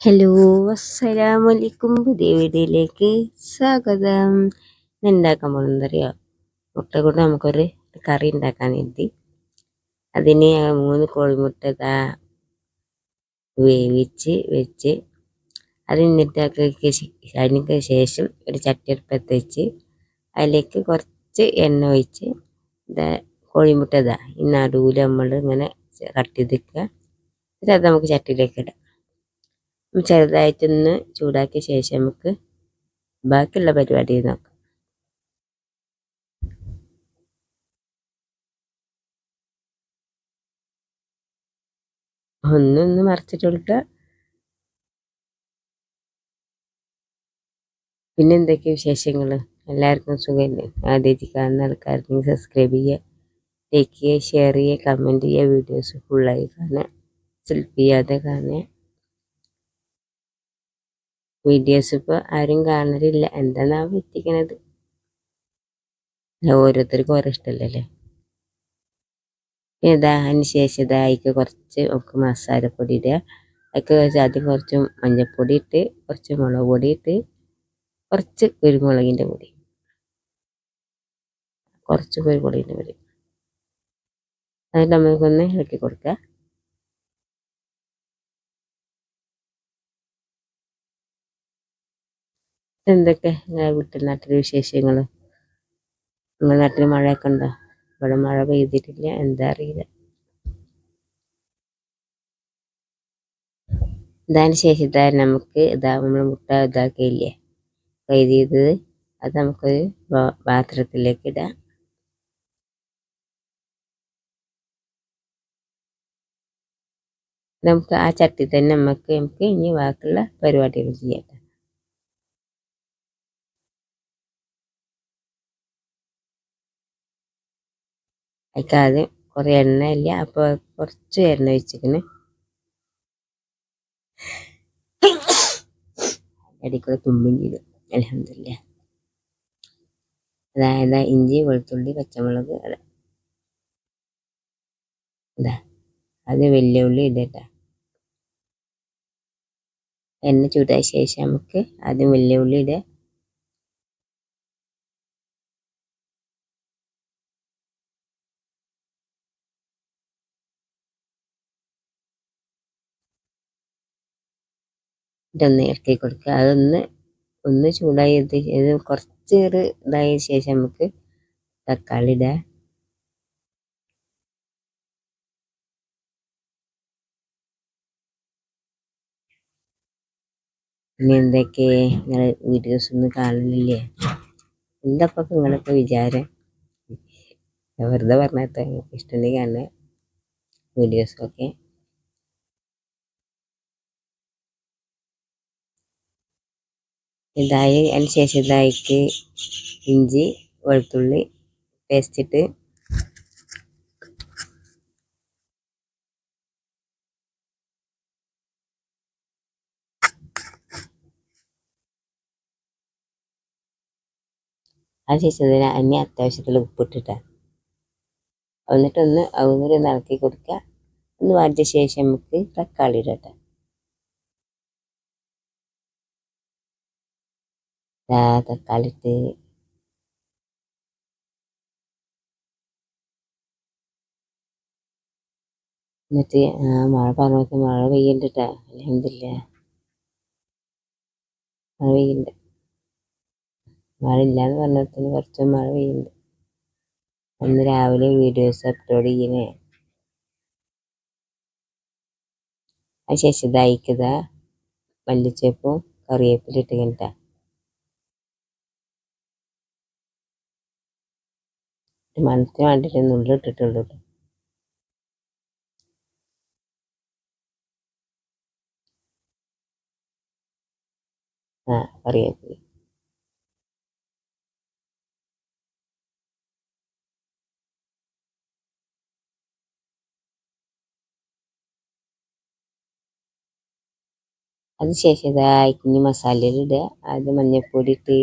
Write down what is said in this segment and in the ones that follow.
Hello അസ്സലാമലൈക്കും പുതിയ വീഡിയോയിലേക്ക് സ്വാഗതം. ഉണ്ടാക്കാൻ പോകുന്നതറിയോ മുട്ട കൊണ്ട് നമുക്കൊരു കറി ഉണ്ടാക്കാൻ എത്തി അതിന് മൂന്ന് കോഴിമുട്ട വേവിച്ച് വെച്ച് അത് എന്നിട്ടൊക്കെ അതിനൊക്കെ ശേഷം ഒരു ചട്ടിയെടുപ്പത്ത് വെച്ച് അതിലേക്ക് കുറച്ച് എണ്ണ ഒഴിച്ച് ഇതാ കോഴിമുട്ട ഇതാ ഈ നടുവിൽ നമ്മൾ ഇങ്ങനെ കട്ട് ചെയ്തിക്കുക എന്നിട്ട് അത് നമുക്ക് ചട്ടിയിലേക്ക് ഇടാം. ചെറുതായിട്ടൊന്ന് ചൂടാക്കിയ ശേഷം നമുക്ക് ബാക്കിയുള്ള പരിപാടി നോക്കാം. ഒന്നൊന്ന് മറച്ചിട്ട് കൊടുക്കുക. പിന്നെ എന്തൊക്കെയാ വിശേഷങ്ങൾ എല്ലാവർക്കും സുഖമല്ലേ ആദ്യമായിട്ട് കാണുന്ന ആൾക്കാർക്ക് സബ്സ്ക്രൈബ് ചെയ്യുക ലൈക്ക് ചെയ്യുക ഷെയർ ചെയ്യുക കമന്റ് ചെയ്യുക വീഡിയോസ് ഫുള്ളായി കാണുക സെൽഫ് ചെയ്യാതെ കാണുക. വീഡിയോസ് ഇപ്പോൾ ആരും കാണലില്ല. എന്താണാവും എത്തിക്കണത് ഓരോരുത്തർക്കും ഓരോ ഇഷ്ടല്ലേ ഇതാ അതിന് ശേഷം ഇതാ അതിക്ക് കുറച്ച് നമുക്ക് മസാലപ്പൊടി ഇടുക. അതൊക്കെ ആദ്യം കുറച്ച് മഞ്ഞൾപ്പൊടി ഇട്ട് കുറച്ച് മുളക് പൊടി ഇട്ട് കുറച്ച് കുരുമുളകിന്റെ പൊടി. കുറച്ച് കുരുമുളകിന്റെ പൊടി. അതിൽ നമുക്കൊന്ന് ഇളക്കി കൊടുക്കുക. എന്തൊക്കെ? വീട്ടിൽ നാട്ടിലെ വിശേഷങ്ങൾ നിങ്ങളുടെ നാട്ടിൽ മഴയൊക്കെ ഉണ്ടോ? ഇവിടെ മഴ പെയ്തിട്ടില്ല. എന്താ അറിയില്ല. ഇതാന് ശേഷം ഇതാ നമുക്ക് ഇതാ നമ്മൾ മുട്ട ഇതാക്കിയില്ലേ? ചെയ്തത് അത് നമുക്കൊരു പാത്രത്തിലേക്ക് ഇടാം. നമുക്ക് ആ ചട്ടി തന്നെ നമുക്ക് നമുക്ക് ഇനി ബാക്കിയുള്ള പരിപാടികൾ ചെയ്യാം. അതിലേക്ക് കുറേ എണ്ണ ഇല്ല അപ്പോൾ കുറച്ച് എണ്ണ ഒഴിച്ചിരിക്കുന്നു ഇടയ്ക്കൂടെ തുമ്പും ചെയ്തു അലഹമില്ല അതായത് ഇഞ്ചി വെളുത്തുള്ളി പച്ചമുളക് അതാ അത് വലിയ ഉള്ളി ഇടട്ട. എണ്ണ ചൂടായ ശേഷം നമുക്ക് ആദ്യം വലിയ ഉള്ളി ഇടുക. ഇതൊന്ന് ഇറക്കി കൊടുക്കുക. അതൊന്ന് ഒന്ന് ചൂടായി ഇത് കുറച്ച് ഒരു ഇതായ ശേഷം നമുക്ക് തക്കാളി ഇടാം. പിന്നെ എന്തൊക്കെ നിങ്ങൾ വീഡിയോസ് ഒന്നും കാണുന്നില്ലേ? എന്തപ്പോൾ നിങ്ങളൊക്കെ വിചാരം? വെറുതെ പറഞ്ഞാൽ ഇഷ്ടമുണ്ടെങ്കിൽ കാണുക. വീഡിയോസൊക്കെ ഇതായി അതിന് ശേഷം ഇതായിക്ക് ഇഞ്ചി വെളുത്തുള്ളി പേസ്റ്റ് ഇട്ട് അതിനുശേഷം ഇതിന് അന്യ അത്യാവശ്യത്തിൽ ഉപ്പിട്ടിട്ട. എന്നിട്ടൊന്ന് ഒന്ന് ഇളക്കി കൊടുക്കുക. ഒന്ന് മാറ്റിയ ശേഷം നമുക്ക് തക്കാളി ഇടട്ടെ തക്കാളി ഇട്ട് എന്നിട്ട് മഴ പറഞ്ഞ മഴ പെയ്യണ്ടിട്ടാ അലഹമില്ല മഴ പെയ്യുന്നുണ്ട്. മഴ ഇല്ലാന്ന് പറഞ്ഞിടത്തിന് കുറച്ച് മഴ പെയ്യുന്നുണ്ട്. അന്ന് രാവിലെ വീഡിയോസ് അപ്ലോഡ് ചെയ്യണേ. അതിനുശേഷം ഇതായിക്കത മല്ലിച്ചപ്പും കറിവേപ്പിലിട്ട് കഴിഞ്ഞിട്ടാ മനസ്സിന് വേണ്ടിയിട്ട് നുള്ളിട്ടിട്ടുള്ളൂ ആ കറിവേപ്പില അതിനുശേഷം ഇതാ ഇനി മസാലയിലിടുക അത് മഞ്ഞൾപ്പൊടി ഇട്ട്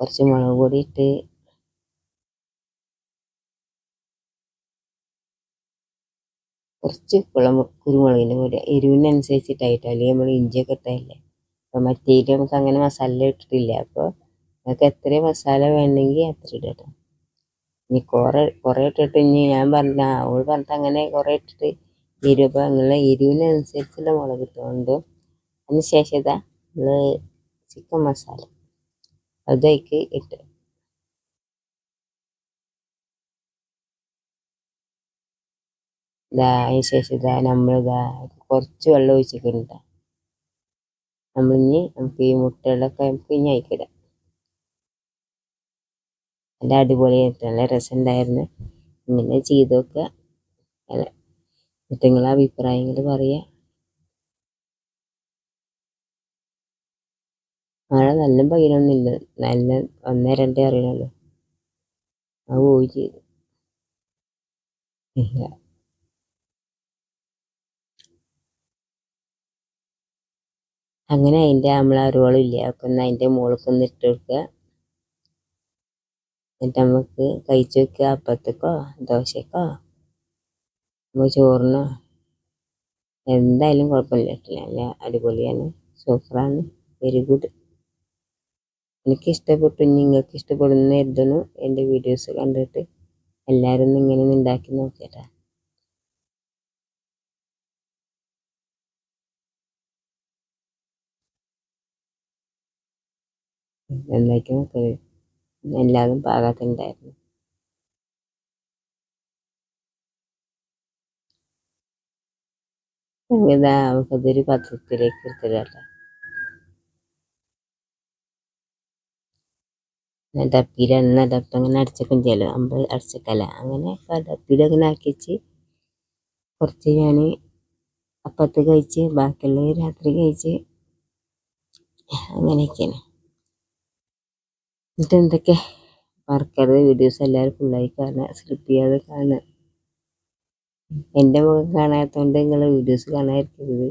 കുറച്ച് മുളക് പൊടി ഇട്ട് കുറച്ച് കുളം കുരുമുളകിന്റെ പൊടി എരിവിനനുസരിച്ചിട്ടായിട്ടോ. അല്ലെങ്കിൽ നമ്മൾ ഇഞ്ചിയൊക്കെ ഇട്ടതല്ലേ അപ്പോൾ മറ്റേ നമുക്ക് അങ്ങനെ മസാല ഇട്ടിട്ടില്ല. അപ്പോൾ നിങ്ങൾക്ക് എത്ര മസാല വേണമെങ്കിൽ അത്ര ഇടട്ടോ ഇനി കുറേ കുറേ ഇട്ടിട്ട് ഇനി ഞാൻ പറഞ്ഞ അവൾ പറഞ്ഞിട്ട് അങ്ങനെ കുറേ ഇട്ടിട്ട് എരിവ്. അപ്പോൾ നിങ്ങളെ എരിവിനനുസരിച്ചുള്ള മുളക് ഇട്ടുകൊണ്ട് അതിന് ശേഷം ഇതാ നമ്മൾ ചിക്കൻ മസാല. അതേക്ക് ഇട്ട് ഇതാ അതിന് ശേഷം ഇതാ നമ്മളിതാ കുറച്ച് വെള്ളം ഒഴിച്ചിട്ടുണ്ട്. നമ്മളിനി നമുക്ക് ഈ മുട്ടകളൊക്കെ നമുക്ക് ഇനി അയക്കിടാം. നല്ല അടിപൊളിയായിട്ട് നല്ല രസമുണ്ടായിരുന്നു. ഇങ്ങനെ ചെയ്ത് നോക്കുക എന്നിട്ട് നിങ്ങളെ അഭിപ്രായങ്ങൾ പറയുക മഴ നല്ല പെയ്യണമെന്നില്ല നല്ല ഒന്നേ രണ്ടേ അറിയണല്ലോ അത് പോയി ചെയ്തു. അങ്ങനെ അതിന്റെ നമ്മൾ അരുവോളം ഇല്ല. ഒക്കെ ഒന്ന് അതിന്റെ മുകൾക്ക് ഇട്ട് കൊടുക്കുക എന്നിട്ട് നമുക്ക് കഴിച്ച് വെക്കുക അപ്പത്തേക്കോ ദോശക്കോ? നമുക്ക് ചോറിനോ? എന്തായാലും കുഴപ്പമില്ല. നല്ല അടിപൊളിയാണ്. സൂപ്പറാണ്. Very good. എനിക്ക് ഇഷ്ടപ്പെട്ടു. നിങ്ങൾക്ക് ഇഷ്ടപ്പെടുന്ന കരുതുന്നു. എന്റെ വീഡിയോസ് കണ്ടിട്ട് എല്ലാവരും ഇങ്ങനെ ഉണ്ടാക്കി നോക്കിയട്ടാ. നോക്കരുത് എല്ലാതും പാകത്തുണ്ടായിരുന്നു ഇതാ നമുക്കതൊരു പത്രത്തിലേക്ക് എടുത്തിടട്ടെ. ഡപ്പിയിൽ എണ്ണ ഡപ്പ് അങ്ങനെ അടച്ചൊക്കെ ചെയ്യല്ലോ നമ്മൾ അടച്ചക്കല അങ്ങനെ ഡപ്പിയിൽ അങ്ങനെ ആക്കി വെച്ച് കുറച്ച് ഞാൻ അപ്പത്ത് കഴിച്ച് ബാക്കിയുള്ളത് രാത്രി കഴിച്ച് അങ്ങനെയൊക്കെയാണ്. എന്നിട്ട് എന്തൊക്കെ മറക്കരുത് വീഡിയോസ് എല്ലാവരും ഫുള്ളായി കാണുക സ്കിപ്പ് ചെയ്യാതെ കാണുക. എന്റെ മുഖം കാണാത്തതുകൊണ്ട് നിങ്ങൾ വീഡിയോസ് കാണാതിരിക്കരുത്.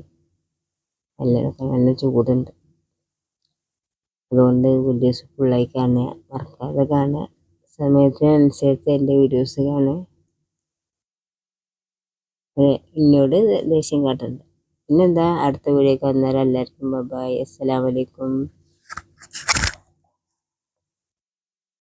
എല്ലാവർക്കും നല്ല ചൂടുണ്ട്. അതുകൊണ്ട് വീഡിയോസ് ഫുള്ളായി കാണുക മറക്കാതെ കാണുക. സമയത്തിനനുസരിച്ച് എന്റെ വീഡിയോസ് കാണുക. എന്നോട് ദേഷ്യം കാട്ടുണ്ട്. പിന്നെന്താ? അടുത്ത വീഡിയോ എല്ലാവർക്കും ബൈ അസ്സലാമലൈക്കും